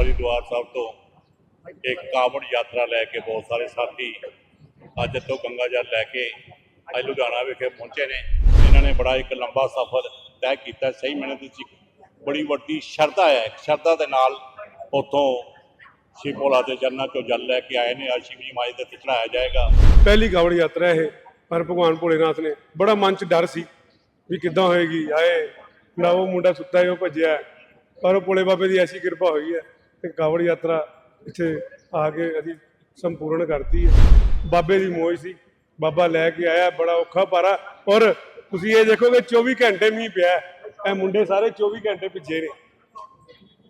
ਹਰਿਦੁਆਰ ਸਾਹਿਬ ਤੋਂ ਇੱਕ ਕਾਵੜ ਯਾਤਰਾ ਲੈ ਕੇ ਬਹੁਤ ਸਾਰੇ ਸਾਥੀ ਅੱਜ ਤੋਂ ਗੰਗਾ ਜਲ ਲੈ ਕੇ ਅੱਜ ਲੁਧਿਆਣਾ ਵਿਖੇ ਪਹੁੰਚੇ ਨੇ। ਇਹਨਾਂ ਨੇ ਬੜਾ ਇੱਕ ਲੰਬਾ ਸਫ਼ਰ ਤੈਅ ਕੀਤਾ। ਸਹੀ ਮਿਹਨਤ ਵਿੱਚ ਬੜੀ ਵੱਡੀ ਸ਼ਰਧਾ ਹੈ। ਸ਼ਰਧਾ ਦੇ ਨਾਲ ਉੱਥੋਂ ਸ਼ਿਵ ਭੋਲਾ ਦੇ ਜੰਨਤ ਤੋਂ ਜਲ ਲੈ ਕੇ ਆਏ ਨੇ। ਅੱਜ ਸ਼ਿਵ ਜੀ ਮਾਈ ਦੇ ਤੇ ਚੜਾਇਆ ਜਾਏਗਾ। ਪਹਿਲੀ ਕਾਵੜ ਯਾਤਰਾ ਇਹ, ਪਰ ਭਗਵਾਨ ਭੋਲੇਨਾਥ ਨੇ ਬੜਾ ਮਨ ਚ ਡਰ ਸੀ ਵੀ ਕਿੱਦਾਂ ਹੋਏਗੀ। ਆਏ ਨਾ ਉਹ ਮੁੰਡਾ ਸੁੱਤਾ ਹੈ ਉਹ ਭੱਜਿਆ। ਪਰ ਉਹ ਭੋਲੇ ਬਾਬੇ ਦੀ ਐਸੀ ਕਿਰਪਾ ਹੋਈ ਹੈ। ਕਿ ਕਾਵੜ ਯਾਤਰਾ ਇੱਥੇ ਆ ਕੇ ਅਸੀਂ ਸੰਪੂਰਨ ਕਰਤੀ ਹੈ। ਬਾਬੇ ਦੀ ਮੋਜ ਸੀ। ਬਾਬਾ ਲੈ ਕੇ ਆਇਆ, ਬੜਾ ਔਖਾ ਪਾਰਾ। ਔਰ ਤੁਸੀਂ ਇਹ ਦੇਖੋਗੇ 24 ਘੰਟੇ ਮੀਂਹ ਪਿਆ ਇਹ ਮੁੰਡੇ ਸਾਰੇ 24 ਘੰਟੇ ਭਿੱਜੇ ਨੇ।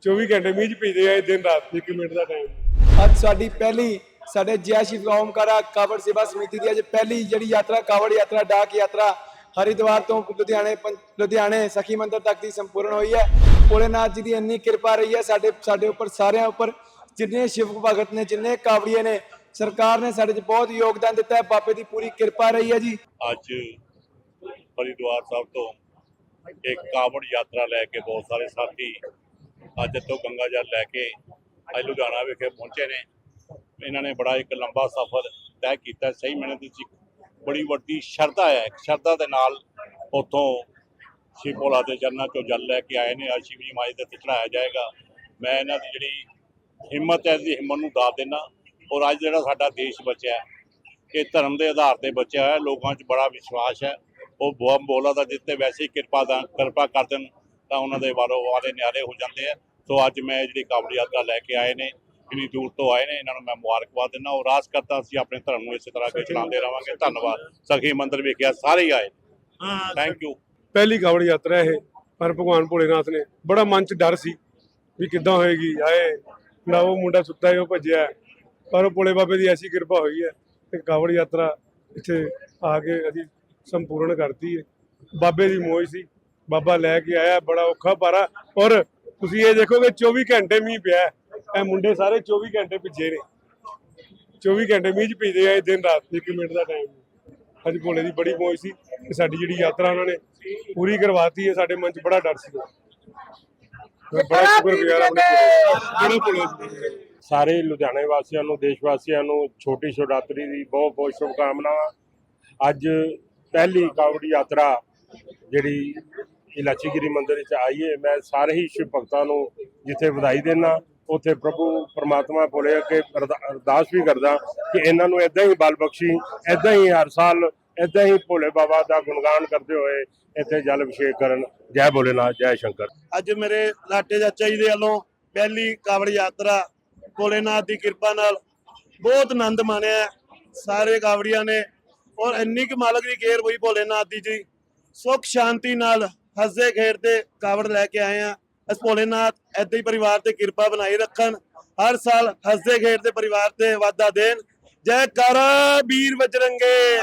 24 ਘੰਟੇ ਮੀਂਹ ਚ ਭਿੱਜੇ ਆਏ ਦਿਨ ਰਾਤ 1 ਮਿੰਟ ਦਾ ਟਾਈਮ ਅੱਜ ਸਾਡੀ ਪਹਿਲੀ, ਸਾਡੇ ਜੈ ਸ਼ਿਵ ਓਮਕਾਰਾ ਕਾਵੜ ਸੇਵਾ ਸਮਿਤੀ ਦੀ ਅੱਜ ਪਹਿਲੀ ਜਿਹੜੀ ਯਾਤਰਾ, ਕਾਵੜ ਯਾਤਰਾ, ਡਾਕ ਯਾਤਰਾ ਹਰਿਦੁਆਰ ਤੋਂ ਲੁਧਿਆਣੇ ਲੁਧਿਆਣੇ ਸਖੀ ਮੰਦਰ ਤੱਕ ਦੀ ਸੰਪੂਰਨ ਹੋਈ ਹੈ। ਭੋਲੇਨਾਥ ਜੀ ਦੀ ਇੰਨੀ ਕਿਰਪਾ ਰਹੀ ਹੈ, ਸਾਡੇ ਸਾਡੇ ਉੱਪਰ ਸਾਰਿਆਂ ਉੱਪਰ ਜਿੰਨੇ ਸ਼ਿਵ ਭਗਤ ਨੇ, ਜਿੰਨੇ ਕਾਵੜੀਏ ਨੇ, ਸਰਕਾਰ ਨੇ ਸਾਡੇ 'ਚ ਬਹੁਤ ਯੋਗਦਾਨ ਦਿੱਤਾ ਹੈ, ਬਾਬੇ ਦੀ ਪੂਰੀ ਕਿਰਪਾ ਰਹੀ ਹੈ ਜੀ। ਅੱਜ ਹਰਿਦੁਆਰ ਸਾਹਿਬ ਤੋਂ ਇੱਕ ਕਾਵੜ ਯਾਤਰਾ ਲੈ ਕੇ ਬਹੁਤ ਸਾਰੇ ਸਾਥੀ ਅੱਜ ਤੋਂ ਗੰਗਾ ਜਲ ਲੈ ਕੇ ਅੱਜ ਲੁਧਿਆਣਾ ਵਿਖੇ ਪਹੁੰਚੇ ਨੇ। ਇਹਨਾਂ ਨੇ ਬੜਾ ਇੱਕ ਲੰਬਾ ਸਫ਼ਰ ਤੈਅ ਕੀਤਾ, ਸਹੀ ਮਿਹਨਤ ਵਿੱਚ ਬੜੀ ਵੱਡੀ ਸ਼ਰਧਾ ਹੈ ਸ਼ਰਧਾ ਦੇ ਨਾਲ ਉੱਥੋਂ ਸ਼ਿਵ ਭੋਲਾ ਦੇ ਜੰਨਤ ਤੋਂ ਜਲ ਲੈ ਕੇ ਆਏ ਨੇ। ਅੱਜ ਸ਼ਿਵ ਜੀ ਮਾਈ ਦੇ ਤੇ ਚੜਾਇਆ ਜਾਏਗਾ। ਮੈਂ ਇਹਨਾਂ ਦੀ ਜਿਹੜੀ ਹਿੰਮਤ ਹੈ ਇਸ ਦੀ ਹਿੰਮਤ ਨੂੰ ਦਾਤ ਦੇਣਾ ਔਰ ਅੱਜ ਜਿਹੜਾ ਸਾਡਾ ਦੇਸ਼ ਬਚਿਆ ਇਹ ਧਰਮ ਦੇ ਆਧਾਰ ਤੇ ਬਚਿਆ ਹੈ। ਲੋਕਾਂ 'ਚ ਬੜਾ ਵਿਸ਼ਵਾਸ ਹੈ। ਉਹ ਬੋਮ ਬੋਲਾ ਦਾ ਜਿੱਤੇ ਵੈਸੇ ਹੀ ਕਿਰਪਾ ਦਾ ਕਿਰਪਾ ਕਰ ਦੇਣ ਤਾਂ ਉਹਨਾਂ ਦੇ ਵਾਰੋ ਵਾਰੇ ਨਿਆਰੇ ਹੋ ਜਾਂਦੇ ਆ। ਸੋ ਅੱਜ ਮੈਂ ਜਿਹੜੀ ਕਾਬਲ ਯਾਤਰਾ ਲੈ ਕੇ ਆਏ ਨੇ ਇੰਨੀ ਦੂਰ ਤੋਂ ਆਏ ਨੇ ਇਹਨਾਂ ਨੂੰ ਮੈਂ ਮੁਬਾਰਕਬਾਦ ਦਿੰਦਾ। ਔਰ ਆਸ ਕਰਦਾ ਅਸੀਂ ਆਪਣੇ ਧਰਮ ਨੂੰ ਇਸੇ ਤਰ੍ਹਾਂ ਅੱਗੇ ਚਲਾਉਂਦੇ ਰਵਾਂਗੇ। ਧੰਨਵਾਦ। ਸਖੀ ਮੰਦਰ ਵੇਖਿਆ ਸਾਰੇ ਹੀ ਆਏ। ਥੈਂਕ ਯੂ ਪਹਿਲੀ ਕਾਵੜ ਯਾਤਰਾ ਇਹ, ਪਰ ਭਗਵਾਨ ਭੋਲੇਨਾਥ ਨੇ ਬੜਾ ਮਨ ਚ ਡਰ ਸੀ ਵੀ ਕਿੱਦਾਂ ਹੋਏਗੀ ਆਏ ਨਾ ਉਹ ਮੁੰਡਾ ਸੁੱਤਾ ਹੈ ਉਹ ਭੱਜਿਆ। ਪਰ ਉਹ ਭੋਲੇ ਬਾਬੇ ਦੀ ਐਸੀ ਕਿਰਪਾ ਹੋਈ ਹੈ ਕਿ ਕਾਵੜ ਯਾਤਰਾ ਇੱਥੇ ਆ ਕੇ ਅਸੀਂ ਸੰਪੂਰਨ ਕਰਤੀ ਹੈ। ਬਾਬੇ ਦੀ ਮੋਜ ਸੀ। ਬਾਬਾ ਲੈ ਕੇ ਆਇਆ, ਬੜਾ ਔਖਾ ਪਾਰਾ ਔਰ ਤੁਸੀਂ ਇਹ ਦੇਖੋਗੇ 24 ਘੰਟੇ ਮੀਂਹ ਪਿਆ ਇਹ ਮੁੰਡੇ ਸਾਰੇ 24 ਘੰਟੇ ਭਿੱਜੇ ਨੇ। 24 ਘੰਟੇ ਮੀਂਹ ਚ ਭਿੱਜੇ ਆਏ ਦਿਨ ਰਾਤ। 1 ਮਿੰਟ ਦਾ ਟਾਈਮ ਅੱਜ ਭੋਲੇ ਦੀ ਬੜੀ ਮੋਜ ਸੀ ਕਿ ਸਾਡੀ ਜਿਹੜੀ ਯਾਤਰਾ ਉਹਨਾਂ ਨੇ ਪੂਰੀ ਕਰਵਾਤੀ ਹੈ ਸਾਡੇ ਮਨ 'ਚ ਬੜਾ ਡਰ ਸੀ ਬੜਾ ਸ਼ੁਕਰਗੁਜ਼ਾਰ ਆਪਣੇ ਬੜਾ ਭੋਲੇ। ਸਾਰੇ ਲੁਧਿਆਣੇ ਵਾਸੀਆਂ ਨੂੰ ਦੇਸ਼ ਵਾਸੀਆਂ ਨੂੰ ਛੋਟੀ ਸ਼ਿਵਰਾਤਰੀ ਦੀ ਬਹੁਤ ਬਹੁਤ ਸ਼ੁਭਕਾਮਨਾਵਾਂ। ਅੱਜ ਪਹਿਲੀ ਕਾਵੜੀ ਯਾਤਰਾ ਜਿਹੜੀ ਇਲਾਚੀਗਿਰੀ ਮੰਦਿਰ ਵਿੱਚ ਆਈ ਹੈ ਮੈਂ ਸਾਰੇ ਹੀ ਸ਼ਿਵ ਭਗਤਾਂ ਨੂੰ ਜਿੱਥੇ ਵਧਾਈ ਦੇਣਾ ਉੱਥੇ ਪ੍ਰਭੂ ਪਰਮਾਤਮਾ ਕੋਲੇ ਅੱਗੇ ਅਰਦਾਸ ਵੀ ਕਰਦਾ ਕਿ ਇਹਨਾਂ ਨੂੰ ਇਦਾਂ ਹੀ ਬਲ ਬਖਸ਼ੀ ਇਦਾਂ ਹੀ ਹਰ ਸਾਲ ਇਦਾਂ ਹੀ ਭੋਲੇ ਬਾਬਾ ਦਾ ਗੁਣਗਾਨ ਕਰਦੇ ਹੋਏ ਇੱਥੇ ਜਲ ਅਭਿਸ਼ੇਕ ਕਰਨ। ਜੈ ਭੋਲੇਨਾਥ, ਜੈ ਸ਼ੰਕਰ। ਅੱਜ ਮੇਰੇ ਲਾਟੇ ਚਾਚਾ ਜੀ ਦੇ ਵੱਲੋਂ ਪਹਿਲੀ ਕਾਵੜ ਯਾਤਰਾ ਭੋਲੇਨਾਥ ਦੀ ਕਿਰਪਾ ਨਾਲ ਬਹੁਤ ਆਨੰਦ ਮਾਣਿਆ ਸਾਰੇ ਕਾਵੜੀਆਂ ਨੇ ਔਰ ਇੰਨੀ ਕੁ ਮਾਲਕ ਦੀ ਕੇਅਰ ਹੋਈ ਭੋਲੇਨਾਥ ਦੀ ਜੀ। ਸੁੱਖ ਸ਼ਾਂਤੀ ਨਾਲ ਹੱਸਦੇ ਖੇਡਦੇ ਕਾਵੜ ਲੈ ਕੇ ਆਏ ਆ ਇਸ ਭੋਲੇਨਾਥ ਏਦਾਂ ਹੀ ਪਰਿਵਾਰ ਤੇ ਕਿਰਪਾ ਬਣਾਈ ਰੱਖਣ। ਹਰ ਸਾਲ ਹੱਸਦੇ ਖੇਡਦੇ ਪਰਿਵਾਰ ਤੇ ਵਾਧਾ ਦੇਣ। ਜੈ ਕਾਰਾ ਵੀਰ ਬਜਰੰਗੇ।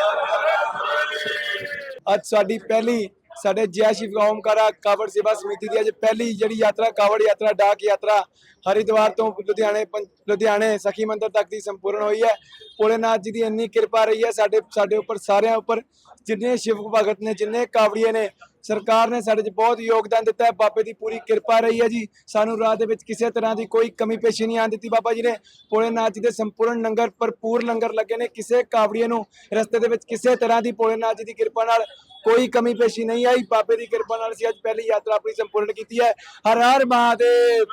ਅੱਜ ਸਾਡੀ ਪਹਿਲੀ, ਸਾਡੇ ਜੈ ਸ਼ਿਵ ਓਮਕਾਰਾ ਕਾਵੜ ਸੇਵਾ ਸਮਿਤੀ ਦੀ ਅੱਜ ਪਹਿਲੀ ਜਿਹੜੀ ਯਾਤਰਾ, ਕਾਵੜ ਯਾਤਰਾ, ਡਾਕ ਯਾਤਰਾ ਹਰਿਦੁਆਰ ਤੋਂ ਲੁਧਿਆਣੇ ਪੰ- ਲੁਧਿਆਣੇ ਸਖੀ ਮੰਦਰ ਤੱਕ ਦੀ ਸੰਪੂਰਨ ਹੋਈ ਹੈ। ਭੋਲੇਨਾਥ ਜੀ ਦੀ ਇੰਨੀ ਕਿਰਪਾ ਰਹੀ ਹੈ ਸਾਡੇ ਸਾਡੇ ਉੱਪਰ ਸਾਰਿਆਂ ਉੱਪਰ। ਜਿੰਨੇ ਸ਼ਿਵ ਭਗਤ ਨੇ, ਜਿੰਨੇ ਕਾਵੜੀਏ ਨੇ ਸਰਕਾਰ ਨੇ ਸਾਡੇ 'ਚ ਬਹੁਤ ਯੋਗਦਾਨ ਦਿੱਤਾ ਹੈ। ਬਾਬੇ ਦੀ ਪੂਰੀ ਕਿਰਪਾ ਰਹੀ ਹੈ ਜੀ। ਸਾਨੂੰ ਰਾਹ ਦੇ ਵਿੱਚ ਕਿਸੇ ਤਰ੍ਹਾਂ ਦੀ ਕੋਈ ਕਮੀ ਪੇਸ਼ੀ ਨਹੀਂ ਆਉਣ ਦਿੱਤੀ। ਬਾਬਾ ਜੀ ਨੇ ਭੋਲੇਨਾਥ ਜੀ ਦੇ ਸੰਪੂਰਨ ਲੰਗਰ, ਭਰਪੂਰ ਲੰਗਰ ਲੱਗੇ ਨੇ। ਕਿਸੇ ਕਾਵੜੀਏ ਨੂੰ ਰਸਤੇ ਦੇ ਵਿੱਚ ਕਿਸੇ ਤਰ੍ਹਾਂ ਦੀ ਭੋਲੇਨਾਥ ਜੀ ਦੀ ਕਿਰਪਾ ਨਾਲ ਕੋਈ ਕਮੀ ਪੇਸ਼ੀ ਨਹੀਂ ਆਈ। ਬਾਬੇ ਦੀ ਕਿਰਪਾ ਨਾਲ ਅਸੀਂ ਅੱਜ ਪਹਿਲੀ ਯਾਤਰਾ ਆਪਣੀ ਸੰਪੂਰਨ ਕੀਤੀ ਹੈ। ਹਰ ਹਰ ਮਹਾਦੇਵ!